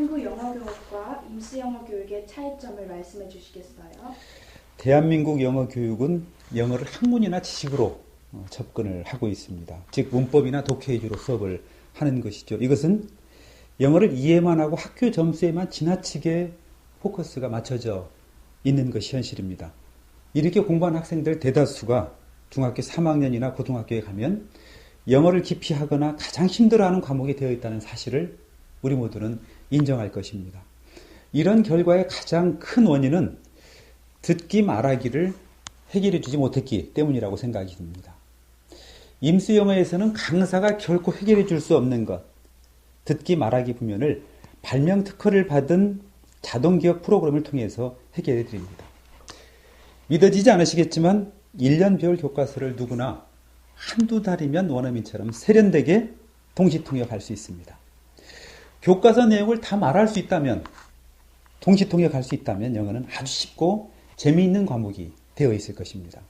한국 영어 교육과 임시 영어 교육의 차이점을 말씀해 주시겠어요? 대한민국 영어 교육은 영어를 학문이나 지식으로 어, 접근을 하고 있습니다. 즉 문법이나 독해 위주로 수업을 하는 것이죠. 이것은 영어를 이해만 하고 학교 점수에만 지나치게 포커스가 맞춰져 있는 것이 현실입니다. 이렇게 공부한 학생들 대다수가 중학교 3학년이나 고등학교에 가면 영어를 깊이 하거나 가장 힘들어하는 과목이 되어 있다는 사실을 우리 모두는 인정할 것입니다. 이런 결과의 가장 큰 원인은 듣기 말하기를 해결해 주지 못했기 때문이라고 생각이 듭니다. 임수 영어에서는 강사가 결코 해결해 줄 수 없는 것, 듣기 말하기 부면을 발명 특허를 받은 자동 기억 프로그램을 통해서 해결해 드립니다. 믿어지지 않으시겠지만 1년 배울 교과서를 누구나 한두 달이면 원어민처럼 세련되게 동시 통역할 수 있습니다. 교과서 내용을 다 말할 수 있다면 동시 통역할 수 있다면 영어는 아주 쉽고 재미있는 과목이 되어 있을 것입니다.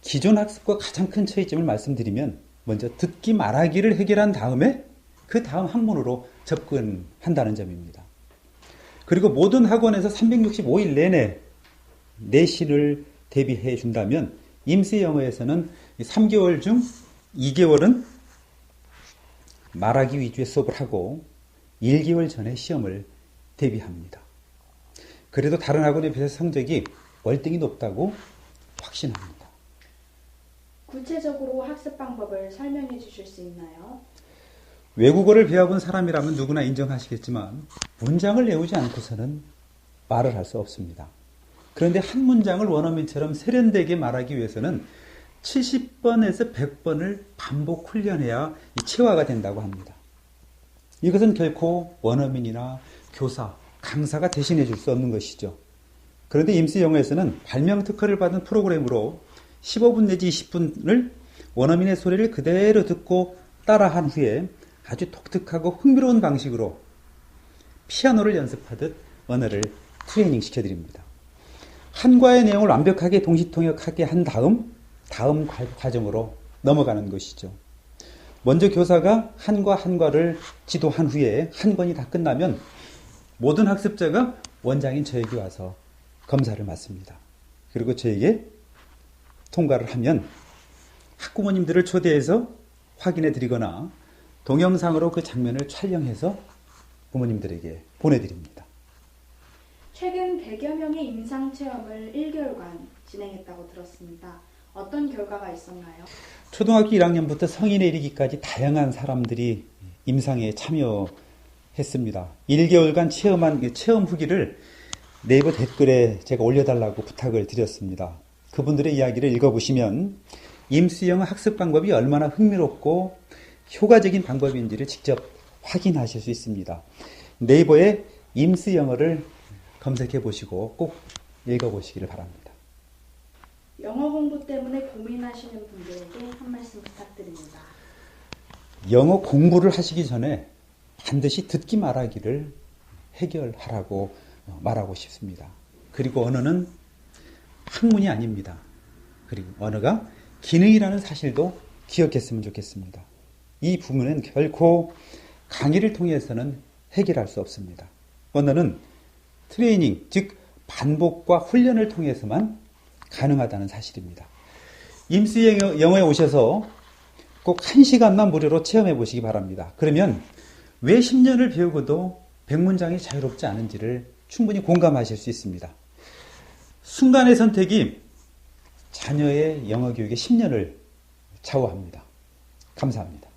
기존 학습과 가장 큰 차이점을 말씀드리면 먼저 듣기 말하기를 해결한 다음에 그 다음 학문으로 접근한다는 점입니다. 그리고 모든 학원에서 365일 내내 내신을 대비해 준다면 임시 영어에서는 3개월 중 2개월은 말하기 위주의 수업을 하고 1개월 전에 시험을 대비합니다. 그래도 다른 학원에 비해서 성적이 월등히 높다고 확신합니다. 구체적으로 학습 방법을 설명해 주실 수 있나요? 외국어를 배워본 사람이라면 누구나 인정하시겠지만 문장을 외우지 않고서는 말을 할 수 없습니다. 그런데 한 문장을 원어민처럼 세련되게 말하기 위해서는 70번에서 100번을 반복 훈련해야 체화가 된다고 합니다. 이것은 결코 원어민이나 교사, 강사가 대신해 줄 수 없는 것이죠. 그런데 임시 영어에서는 발명 특허를 받은 프로그램으로 15분 내지 20분을 원어민의 소리를 그대로 듣고 따라한 후에 아주 독특하고 흥미로운 방식으로 피아노를 연습하듯 언어를 트레이닝 시켜드립니다. 한과의 내용을 완벽하게 동시통역하게 한 다음 다음 과정으로 넘어가는 것이죠. 먼저 교사가 한과 한과를 지도한 후에 한 권이 다 끝나면 모든 학습자가 원장인 저에게 와서 검사를 맡습니다. 그리고 저에게 통과를 하면 학부모님들을 초대해서 확인해 드리거나 동영상으로 그 장면을 촬영해서 부모님들에게 보내드립니다. 최근 100여 명의 임상 체험을 1개월간 진행했다고 들었습니다. 어떤 결과가 있었나요? 초등학교 1학년부터 성인에 이르기까지 다양한 사람들이 임상에 참여했습니다. 1개월간 체험한 그 체험 후기를 네이버 댓글에 제가 올려달라고 부탁을 드렸습니다. 그분들의 이야기를 읽어보시면 임수영 학습 방법이 얼마나 흥미롭고 효과적인 방법인지를 직접 확인하실 수 있습니다. 네이버에 임수영어를 검색해 보시고 꼭 읽어 보시기를 바랍니다. 영어 공부 때문에 고민하시는 분들에게 한 말씀 부탁드립니다. 영어 공부를 하시기 전에 반드시 듣기 말하기를 해결하라고 말하고 싶습니다. 그리고 언어는 학문이 아닙니다. 그리고 언어가 기능이라는 사실도 기억했으면 좋겠습니다. 이 부분은 결코 강의를 통해서는 해결할 수 없습니다. 언어는 트레이닝, 즉 반복과 훈련을 통해서만 가능하다는 사실입니다. 임수 영어에 오셔서 꼭한 시간만 무료로 체험해 보시기 바랍니다. 그러면 왜 10년을 배우고도 100문장이 자유롭지 않은지를 충분히 공감하실 수 있습니다. 순간의 선택이 자녀의 영어 교육의 10년을 좌우합니다. 감사합니다.